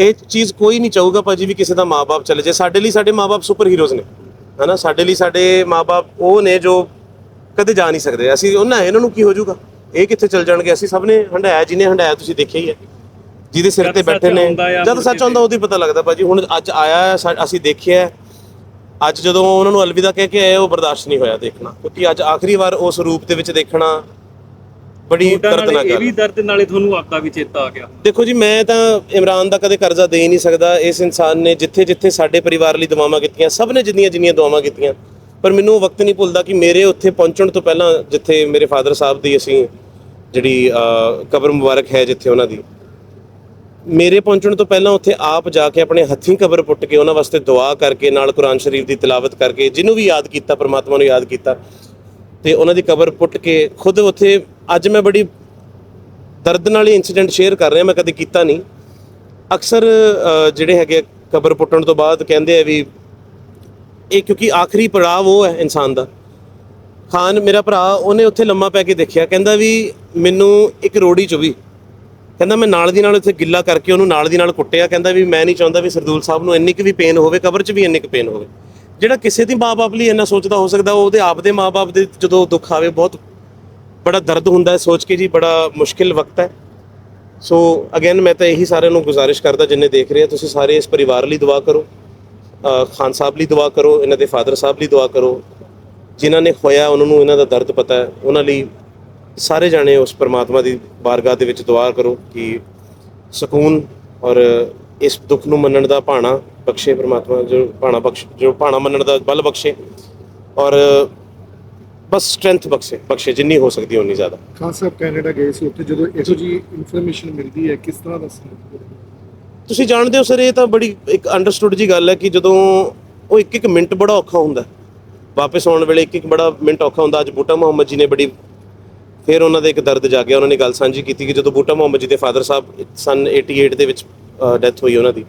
ਇਹ ਚੀਜ਼ ਕੋਈ ਨਹੀਂ ਚਾਹੂਗਾ ਭਾਜੀ ਵੀ ਕਿਸੇ ਦਾ ਮਾਪੇ ਚਲੇ ਜਾਏ। ਸਾਡੇ ਲਈ ਸਾਡੇ ਮਾਪੇ ਸੁਪਰ ਹੀਰੋਜ਼ ਨੇ। ਹਨਾ? ਸਾਡੇ ਲਈ ਸਾਡੇ ਮਾਪੇ ਉਹ ਨੇ ਜੋ ਕਦੇ ਜਾ ਨਹੀਂ ਸਕਦੇ। ਅਸੀਂ ਉਹਨਾਂ ਇਹਨਾਂ ਨੂੰ ਕੀ ਹੋ ਜਾਊਗਾ? ਇਹ ਕਿੱਥੇ ਚਲ ਜਾਣਗੇ? ਅਸੀਂ ਸਭ ਨੇ ਹੰਡਾਇਆ ਜਿਹਨੇ ਹੰਡਾਇਆ ਤੁਸੀਂ ਦੇਖਿਆ ਹੀ ਹੈ। ਜਿਹਦੇ ਸਿਰ ਤੇ ਬੈਠੇ ਨੇ ਜਦ ਸੱਚ ਆਉਂਦਾ ਉਹਦੀ ਪਤਾ ਲੱਗਦਾ ਭਾਜੀ। ਹੁਣ ਅੱਜ ਆਇਆ ਅਸੀਂ ਦੇਖਿਆ। ਅੱਜ ਜਦੋਂ ਉਹਨਾਂ ਨੂੰ ਅਲਵਿਦਾ ਕਹਿ ਕੇ ਆਏ ਉਹ ਬਰਦਾਸ਼ਤ ਨਹੀਂ ਹੋਇਆ ਦੇਖਣਾ। ਕਿਉਂਕਿ ਅੱਜ ਆਖਰੀ ਵਾਰ ਉਸ ਰੂਪ ਦੇ ਵਿੱਚ ਦੇਖਣਾ ਬੜੀ ਦਰਦਨਾਕ ਨਾਲੇ ਇਹ ਵੀ ਦਰਦ ਨਾਲੇ ਤੁਹਾਨੂੰ ਆਪਦਾ ਵੀ ਚੇਤਾ ਆ ਗਿਆ। ਦੇਖੋ ਜੀ ਮੈਂ ਤਾਂ ਇਮਰਾਨ ਦਾ ਕਦੇ ਕਰਜ਼ਾ ਦੇ ਹੀ ਨਹੀਂ ਸਕਦਾ। ਇਸ ਇਨਸਾਨ ਨੇ ਜਿੱਥੇ ਜਿੱਥੇ ਸਾਡੇ ਪਰਿਵਾਰ ਲਈ ਦੁਆਵਾਂ ਕੀਤੀਆਂ ਸਭ ਨੇ ਜਿੰਨੀਆਂ ਜਿੰਨੀਆਂ ਦੁਆਵਾਂ ਕੀਤੀਆਂ ਪਰ ਮੈਨੂੰ ਉਹ ਵਕਤ ਨਹੀਂ ਭੁੱਲਦਾ ਕਿ ਮੇਰੇ ਉੱਥੇ ਪਹੁੰਚਣ ਤੋਂ ਪਹਿਲਾਂ ਜਿੱਥੇ ਮੇਰੇ ਫਾਦਰ ਸਾਹਿਬ ਦੀ ਅਸੀਂ ਜਿਹੜੀ ਕਬਰ ਮੁਬਾਰਕ ਹੈ ਜਿੱਥੇ ਉਹਨਾਂ ਦੀ ਮੇਰੇ ਪਹੁੰਚਣ ਤੋਂ ਪਹਿਲਾਂ ਉੱਥੇ ਆਪ ਜਾ ਕੇ ਆਪਣੇ ਹੱਥੀਂ ਕਬਰ ਪੁੱਟ ਕੇ ਉਹਨਾਂ ਵਾਸਤੇ ਦੁਆ ਕਰਕੇ ਨਾਲ ਕੁਰਾਨ ਸ਼ਰੀਫ ਦੀ ਤਿਲਾਵਤ ਕਰਕੇ ਜਿਹਨੂੰ ਵੀ ਯਾਦ ਕੀਤਾ ਪਰਮਾਤਮਾ ਨੂੰ ਯਾਦ ਕੀਤਾ ਤੇ ਉਹਨਾਂ ਦੀ ਕਬਰ ਪੁੱਟ ਕੇ ਖੁਦ ਉੱਥੇ ਅੱਜ ਮੈਂ ਬੜੀ ਦਰਦ ਨਾਲ ਹੀ ਇਨਸੀਡੈਂਟ ਸ਼ੇਅਰ ਕਰ ਰਿਹਾ ਮੈਂ ਕਦੇ ਕੀਤਾ ਨਹੀਂ। ਅਕਸਰ ਜਿਹੜੇ ਹੈਗੇ ਆ, ਕਬਰ ਪੁੱਟਣ ਤੋਂ ਬਾਅਦ ਕਹਿੰਦੇ ਆ ਵੀ ਇਹ ਕਿਉਂਕਿ ਆਖਰੀ ਪੜਾਅ ਉਹ ਹੈ ਇਨਸਾਨ ਦਾ। ਖਾਨ ਮੇਰਾ ਭਰਾ ਉਹਨੇ ਉੱਥੇ ਲੰਮਾ ਪੈ ਕੇ ਦੇਖਿਆ ਕਹਿੰਦਾ ਵੀ ਮੈਨੂੰ ਇੱਕ ਰੋੜੀ ਚੁਭੀ ਕਹਿੰਦਾ ਮੈਂ ਨਾਲ ਦੀ ਨਾਲ ਉੱਥੇ ਗਿੱਲਾ ਕਰਕੇ ਉਹਨੂੰ ਨਾਲ ਦੀ ਨਾਲ ਕੁੱਟਿਆ ਕਹਿੰਦਾ ਵੀ ਮੈਂ ਨਹੀਂ ਚਾਹੁੰਦਾ ਵੀ ਸਰਦੂਲ ਸਾਹਿਬ ਨੂੰ ਇੰਨੀ ਕੁ ਵੀ ਪੇਨ ਹੋਵੇ ਕਬਰ 'ਚ ਵੀ ਇੰਨੀ ਕੁ ਪੇਨ ਹੋਵੇ। ਜਿਹੜਾ ਕਿਸੇ ਦੀ ਮਾਂ-ਬਾਪ ਲਈ ਇੰਨਾ ਸੋਚਦਾ ਹੋ ਸਕਦਾ ਉਹ ਉਹਦੇ ਆਪ ਦੇ ਮਾਂ-ਬਾਪ ਦੇ ਜਦੋਂ ਦੁੱਖ ਆਵੇ ਬਹੁਤ ਬੜਾ ਦਰਦ ਹੁੰਦਾ ਹੈ, ਸੋਚ ਕੇ ਜੀ ਬੜਾ ਮੁਸ਼ਕਿਲ ਵਕਤ ਹੈ। ਸੋ ਅਗੇਨ ਮੈਂ ਤਾਂ ਇਹੀ ਸਾਰਿਆਂ ਨੂੰ ਗੁਜ਼ਾਰਿਸ਼ ਕਰਦਾ, ਜਿੰਨੇ ਦੇਖ ਰਹੇ ਆ, ਤੁਸੀਂ ਸਾਰੇ ਇਸ ਪਰਿਵਾਰ ਲਈ ਦੁਆ ਕਰੋ। ਖਾਨ ਸਾਹਿਬ ਲਈ ਦੁਆ ਕਰੋ, ਇਹਨਾਂ ਦੇ ਫਾਦਰ ਸਾਹਿਬ ਲਈ ਦੁਆ ਕਰੋ। ਜਿਨ੍ਹਾਂ ਨੇ ਖੋਇਆ, ਉਹਨਾਂ ਨੂੰ ਇਹਨਾਂ ਦਾ ਦਰਦ ਪਤਾ ਹੈ। ਉਹਨਾਂ ਲਈ ਸਾਰੇ ਜਾਣੇ ਉਸ ਪਰਮਾਤਮਾ ਦੀ ਬਾਰਗਾਹ ਦੇ ਵਿੱਚ ਦੁਆ ਕਰੋ ਕਿ ਸਕੂਨ ਔਰ ਇਸ ਦੁੱਖ ਨੂੰ ਮੰਨਣ ਦਾ ਭਾਣਾ ਬਖਸ਼ੇ ਪਰਮਾਤਮਾ, ਜੋ ਭਾਣਾ ਬਖਸ਼, ਜੋ ਭਾਣਾ ਮੰਨਣ ਦਾ ਬਲ ਬਖਸ਼ੇ। ਔਰ ਬਸ ਸਟਰੈਂਥ ਬਖਸ਼ੇ ਬਖਸ਼ੇ ਜਿੰਨੀ ਹੋ ਸਕਦੀ ਉਨੀ ਜ਼ਿਆਦਾ। ਖਾਨ ਸਾਹਿਬ ਕੈਨੇਡਾ ਗਏ ਸੀ ਉੱਥੇ ਜਦੋਂ ਇਹੋ ਜੀ ਇਨਫੋਰਮੇਸ਼ਨ ਮਿਲਦੀ ਹੈ ਕਿਸ ਤਰ੍ਹਾਂ ਦਾ ਤੁਸੀਂ ਜਾਣਦੇ ਹੋ ਸਰ ਇਹ ਤਾਂ ਬੜੀ ਇੱਕ ਅੰਡਰਸਟੂਡ ਜੀ ਗੱਲ ਹੈ ਕਿ ਜਦੋਂ ਉਹ ਇੱਕ ਇੱਕ ਮਿੰਟ ਬੜਾ ਔਖਾ ਹੁੰਦਾ। ਵਾਪਸ ਆਉਣ ਵੇਲੇ ਇੱਕ ਇੱਕ ਬੜਾ ਮਿੰਟ ਔਖਾ ਹੁੰਦਾ। ਅੱਜ ਬੂਟਾ ਮੁਹੰਮਦ ਜੀ ਨੇ ਬੜੀ ਫਿਰ ਉਹਨਾਂ ਦੇ ਇੱਕ ਦਰਦ ਜਾਗਿਆ। ਉਹਨਾਂ ਨੇ ਗੱਲ ਸਾਂਝੀ ਕੀਤੀ ਕਿ ਜਦੋਂ ਬੂਟਾ ਮੁਹੰਮਦ ਜੀ ਦੇ ਫਾਦਰ ਸਾਹਿਬ ਸਨ 88 ਦੇ ਵਿੱਚ ਡੈਥ ਹੋਈ ਉਹਨਾਂ ਦੀ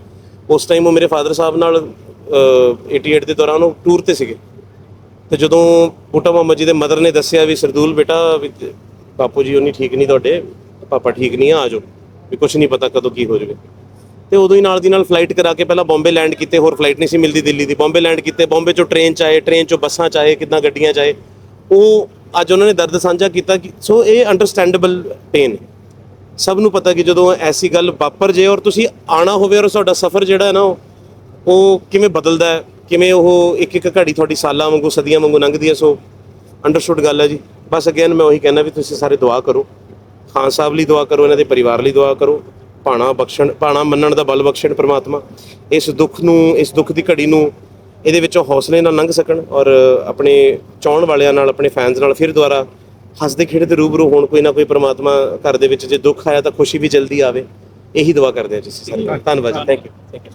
ਉਸ ਟਾਈਮ ਉਹ ਮੇਰੇ ਫਾਦਰ ਸਾਹਿਬ ਨਾਲ ਅ, 88 ਦੇ ਦੌਰਾਨ ਉਹ ਟੂਰ ਤੇ ਸੀਗੇ। ਤੇ ਜਦੋਂ ਬੂਟਾ ਮੁਹੰਮਦ ਜੀ ਦੇ ਮਦਰ ਨੇ ਦੱਸਿਆ ਵੀ ਸਰਦੂਲ ਬੇਟਾ ਵੀ ਬਾਪੂ ਜੀ ਉਹ ਨਹੀਂ ਠੀਕ ਨਹੀਂ ਤੁਹਾਡੇ, ਪਾਪਾ ਠੀਕ ਨਹੀਂ ਆ ਜਾਓ। ਵੀ ਕੁਝ ਨਹੀਂ ਪਤਾ ਕਦੋਂ ਕੀ ਹੋ ਜਾਵੇ। ਤੇ ਉਦੋਂ ਹੀ ਨਾਲ ਦੀ ਨਾਲ ਫਲਾਈਟ ਕਰਾ ਕੇ ਪਹਿਲਾਂ ਬੰਬੇ ਲੈਂਡ ਕੀਤੇ, ਹੋਰ ਫਲਾਈਟ ਨਹੀਂ ਸੀ ਮਿਲਦੀ ਦਿੱਲੀ ਦੀ। ਬੰਬੇ ਲੈਂਡ ਕੀਤੇ, ਬੰਬੇ ਚੋਂ ਟ੍ਰੇਨ ਚ ਆਏ ਟ੍ਰੇਨ ਚੋਂ ਬੱਸਾਂ ਚ ਆਏ ਕਿੰਨਾ ਗੱਡੀਆਂ ਚ ਆਏ। ਉਹ ਅੱਜ ਉਹਨਾਂ ਨੇ ਦਰਦ ਸਾਂਝਾ ਕੀਤਾ ਕਿ ਸੋ ਇਹ ਅੰਡਰਸਟੈਂਡੇਬਲ ਪੇਨ ਸਭ ਨੂੰ ਪਤਾ ਕਿ ਜਦੋਂ ਐਸੀ ਗੱਲ ਵਾਪਰ ਜੇ ਔਰ ਤੁਸੀਂ ਆਣਾ ਹੋਵੇ ਔਰ ਤੁਹਾਡਾ ਸਫ਼ਰ ਜਿਹੜਾ ਹੈ ਨਾ ਉਹ ਉਹ ਕਿਵੇਂ ਬਦਲਦਾ ਹੈ। ਕਿਵੇਂ ਉਹ ਇੱਕ ਇੱਕ ਘੜੀ ਤੁਹਾਡੀ ਸਾਲਾਂ ਵਾਂਗੂ, ਸਦੀਆਂ ਵਾਂਗੂ ਲੰਘਦੀ ਹੈ ਸੋ ਅੰਡਰਸਟੂਡ ਗੱਲ ਹੈ ਜੀ। ਬਸ ਅਗੇਨ ਮੈਂ ਉਹੀ ਕਹਿਣਾ ਵੀ ਤੁਸੀਂ ਸਾਰੇ ਦੁਆ ਕਰੋ। ਖਾਨ ਸਾਹਿਬ ਲਈ ਦੁਆ ਕਰੋ, ਇਹਨਾਂ ਦੇ ਪਰਿਵਾਰ ਲਈ ਦੁਆ ਕਰੋ। ਭਾਣਾ ਬਖਸ਼ਣ, ਭਾਣਾ ਮੰਨਣ ਦਾ ਬਲ ਬਖਸ਼ਣ ਪ੍ਰਮਾਤਮਾ। ਇਸ ਦੁੱਖ ਨੂੰ, ਇਸ ਦੁੱਖ ਦੀ ਘੜੀ ਨੂੰ ਇਹਦੇ ਵਿੱਚੋਂ ਹੌਸਲੇ ਨਾਲ ਲੰਘ ਸਕਣ ਔਰ ਆਪਣੇ ਚਾਹਣ ਵਾਲਿਆਂ ਨਾਲ, ਆਪਣੇ ਫੈਨਸ ਨਾਲ ਫਿਰ ਦੁਬਾਰਾ ਹੱਸਦੇ ਖੇਡਦੇ ਰੂਬਰੂ ਹੋਣ, ਕੋਈ ਨਾ ਕੋਈ ਪ੍ਰਮਾਤਮਾ ਘਰ ਦੇ ਵਿੱਚ ਜੇ ਦੁੱਖ ਆਇਆ ਤਾਂ ਖੁਸ਼ੀ ਵੀ ਜਲਦੀ ਆਵੇ। ਇਹੀ ਦੁਆ ਕਰਦੇ ਹਾਂ ਜੀ ਅਸੀਂ ਸਾਰੇ। ਧੰਨਵਾਦ ਜੀ। Thank you